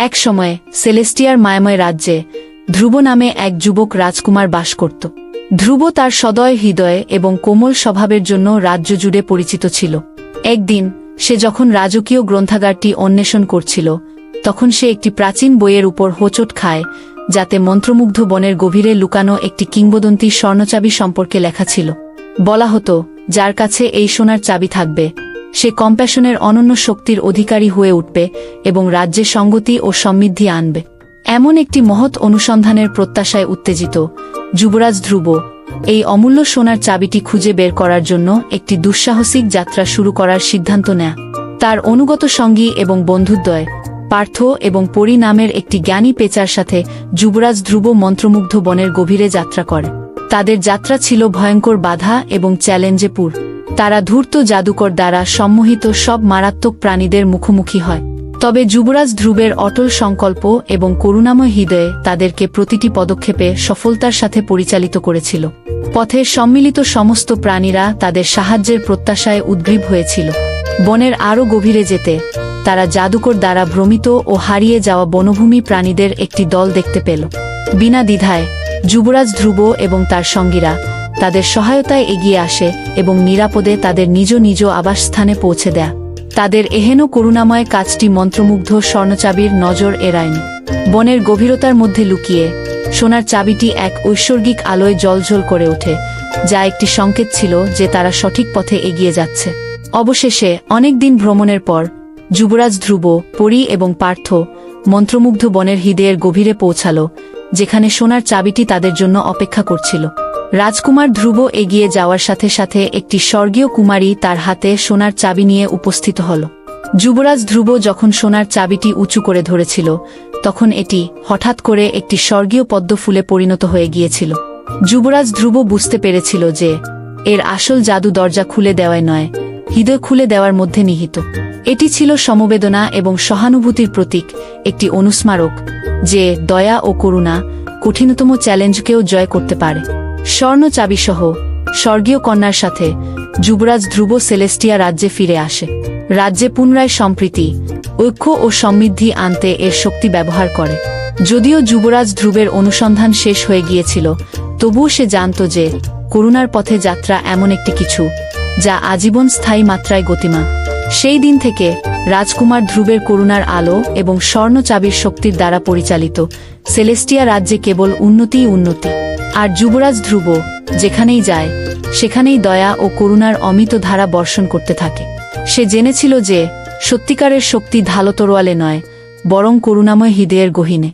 এক সময় সেলেস্টিয়ার মায়াময় রাজ্যে ধ্রুব নামে এক যুবক রাজকুমার বাস করত। ধ্রুব তার সদয় হৃদয়ে এবং কোমল স্বভাবের জন্য রাজ্য জুড়ে পরিচিত ছিল। একদিন সে যখন রাজকীয় গ্রন্থাগারটি অন্বেষণ করছিল, তখন সে একটি প্রাচীন বইয়ের উপর হোঁচট খায়, যাতে মন্ত্রমুগ্ধ বনের গভীরে লুকানো একটি কিংবদন্তি স্বর্ণচাবি সম্পর্কে লেখা ছিল। বলা হতো, যার কাছে এই সোনার চাবি থাকবে সে কম্প্যাশনের অনন্য শক্তির অধিকারী হয়ে উঠবে এবং রাজ্যে সঙ্গতি ও সমৃদ্ধি আনবে। এমন একটি মহৎ অনুসন্ধানের প্রত্যাশায় উত্তেজিত, যুবরাজ ধ্রুব, এই অমূল্য সোনার চাবিটি খুঁজে বের করার জন্য একটি দুঃসাহসিক যাত্রা শুরু করার সিদ্ধান্ত নেয়। তার অনুগত সঙ্গী এবং বন্ধুদ্বয়, পার্থ এবং পরি নামের একটি জ্ঞানী পেচার সাথে যুবরাজ ধ্রুব মন্ত্রমুগ্ধ বনের গভীরে যাত্রা করে। তাদের যাত্রা ছিল ভয়ঙ্কর বাধা এবং চ্যালেঞ্জে তারা ধূর্ত জাদুকর দ্বারা সম্মোহিত সব মারাত্মক প্রাণীদের মুখোমুখি হয়। তবে যুবরাজ ধ্রুবের অটল সংকল্প এবং করুণাময় হৃদয়ে তাদেরকে প্রতিটি পদক্ষেপে সফলতার সাথে পরিচালিত করেছিল। পথে সম্মিলিত সমস্ত প্রাণীরা তাদের সাহায্যের প্রত্যাশায় উদ্গ্রীব হয়েছিল। বনের আরও গভীরে যেতে তারা জাদুকর দ্বারা ভ্রমিত ও হারিয়ে যাওয়া বনভূমি প্রাণীদের একটি দল দেখতে পেল। বিনা দ্বিধায় যুবরাজ ধ্রুব এবং তার সঙ্গীরা তাদের সহায়তায় এগিয়ে আসে এবং নিরাপদে তাদের নিজ নিজ আবাসস্থানে পৌঁছে দেয়। তাদের এহেন করুণাময় কাজটি মন্ত্রমুগ্ধ স্বর্ণচাবির নজর এড়ায়নি। বনের গভীরতার মধ্যে লুকিয়ে, সোনার চাবিটি এক ঐশ্বর্গিক আলোয় জলঝল করে ওঠে, যা একটি সংকেত ছিল যে তারা সঠিক পথে এগিয়ে যাচ্ছে। অবশেষে অনেক দিন ভ্রমণের পর, যুবরাজ ধ্রুব, পরি এবং পার্থ মন্ত্রমুগ্ধ বনের হৃদয়ের গভীরে পৌঁছাল, যেখানে সোনার চাবিটি তাদের জন্য অপেক্ষা করছিল। রাজকুমার ধ্রুব এগিয়ে যাওয়ার সাথে সাথে একটি স্বর্গীয় কুমারী তার হাতে সোনার চাবি নিয়ে উপস্থিত হল। যুবরাজ ধ্রুব যখন সোনার চাবিটি উঁচু করে ধরেছিল, তখন এটি হঠাৎ করে একটি স্বর্গীয় পদ্ম ফুলে পরিণত হয়ে গিয়েছিল। যুবরাজ ধ্রুব বুঝতে পেরেছিল যে, এর আসল জাদু দরজা খুলে দেওয়ায় নয়, হৃদয় খুলে দেওয়ার মধ্যে নিহিত। এটি ছিল সমবেদনা এবং সহানুভূতির প্রতীক, একটি অনুস্মারক, যে দয়া ও করুণা কঠিনতম চ্যালেঞ্জকেও জয় করতে পারে। স্বর্ণ চাবিসহ স্বর্গীয় কন্যার সাথে যুবরাজ ধ্রুব সেলেস্টিয়া রাজ্যে ফিরে আসে। রাজ্যে পুনরায় সম্প্রীতি, ঐক্য ও সমৃদ্ধি আনতে এর শক্তি ব্যবহার করে। যদিও যুবরাজ ধ্রুবের অনুসন্ধান শেষ হয়ে গিয়েছিল, তবুও সে জানত যে করুণার পথে যাত্রা এমন একটি কিছু, যা আজীবন স্থায়ী মাত্রায় গতিমান। সেই দিন থেকে রাজকুমার ধ্রুবের করুণার আলো এবং স্বর্ণ চাবির শক্তির দ্বারা পরিচালিত। সেলেস্টিয়া রাজ্যে কেবল উন্নতিই উন্নতি। আর যুবরাজ ধ্রুব, যেখানেই যায়, সেখানেই দয়া ও করুণার অমিত ধারা বর্ষণ করতে থাকে। সে জেনেছিল যে, সত্যিকারের শক্তি ধালো তরোয়ালে নয়, বরং করুণাময় হৃদয়ের গহিনে।